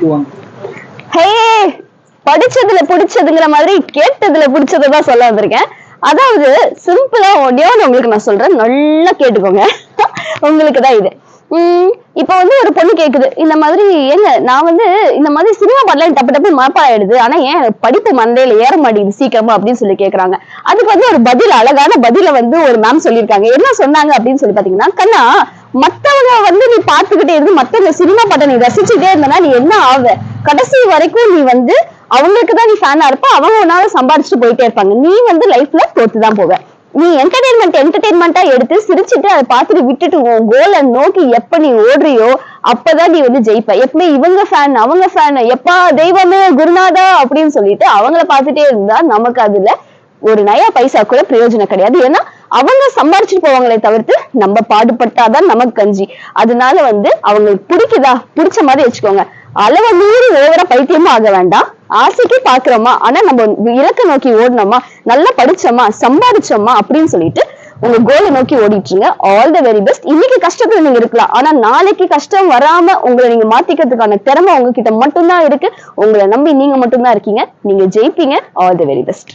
படிச்சிருவாங்க ஹே படிச்சதுல பிடிச்சதுங்கிற மாதிரி கேட்டதுல பிடிச்சதை தான் சொல்ல வந்திருக்கேன். அதாவது சிம்பிளா ஒன்னே உங்களுக்கு நான் சொல்றேன். நல்லா கேட்டுக்கோங்க. உங்களுக்கு தான் இது. உம் இப்ப வந்து ஒரு பொண்ணு கேக்குது. இந்த மாதிரி ஏங்க நான் வந்து இந்த மாதிரி சினிமா பாடலாம் டப்பு டப்பு மனப்பா ஆயிடுது ஆனா ஏன் படிப்பு மந்தையில ஏற மாட்டேங்குது சீக்கிரமா அப்படின்னு சொல்லி கேக்குறாங்க. அதுக்கு வந்து ஒரு பதில் அழகான பதில வந்து ஒரு மேம் சொல்லியிருக்காங்க. என்ன சொன்னாங்க அப்படின்னு சொல்லி பாத்தீங்கன்னா கண்ணா மத்தவங்க வந்து நீ பாத்துக்கிட்டே இருந்து மத்தவங்க சினிமா பாட்டை நீ ரசிச்சுட்டே இருந்தனா நீ என்ன ஆவ? கடைசி வரைக்கும் நீ வந்து அவங்களுக்கு தான் நீ ஃபேனா இருப்ப அவங்க உன்னால சம்பாதிச்சுட்டு போயிட்டே இருப்பாங்க. நீ வந்து லைஃப்ல தோத்து தான் போவ. நீ என்டர்டைன்மெண்ட் என்டர்டைன்மெண்டா எடுத்து சிரிச்சுட்டு அதை பார்த்துட்டு விட்டுட்டு உன் கோலை நோக்கி எப்ப நீ ஓடுறியோ அப்பதான் நீ வந்து ஜெயிப்ப. எப்பவுமே இவங்க ஃபேன் அவங்க ஃபேன் எப்பா தெய்வமே குருநாதா அப்படின்னு சொல்லிட்டு அவங்கள பார்த்துட்டே இருந்தா நமக்கு அதுல ஒரு நயா பைசா கூட பிரயோஜனம் கிடையாது. ஏன்னா அவங்க சம்பாரிச்சுட்டு போவாங்களே தவிர்த்து நம்ம பாடுபட்டாதான் நமக்கு கஞ்சி. அதனால வந்து அவங்களுக்கு பிடிக்குதா? பிடிச்ச மாதிரி வச்சுக்கோங்க. அளவை மீறி ஓவரா பைத்தியமா ஆக வேண்டாம். ஆசைக்கு பாக்குறோமா ஆனா நம்ம இலக்க நோக்கி ஓடணுமா நல்லா படிச்சோமா? சம்பாதிச்சோமா? அப்படின்னு சொல்லிட்டு உங்க கோலை நோக்கி ஓடிட்டுருங்க. ஆல் த வெரி பெஸ்ட் இன்னைக்கு கஷ்டத்துல நீங்க இருக்கலாம். ஆனா நாளைக்கு கஷ்டம் வராம உங்களை நீங்க மாத்திக்கிறதுக்கான திறமை உங்ககிட்ட மட்டும்தான் இருக்கு. உங்களை நம்பி நீங்க மட்டும்தான் இருக்கீங்க. நீங்க ஜெயிப்பீங்க. All the very best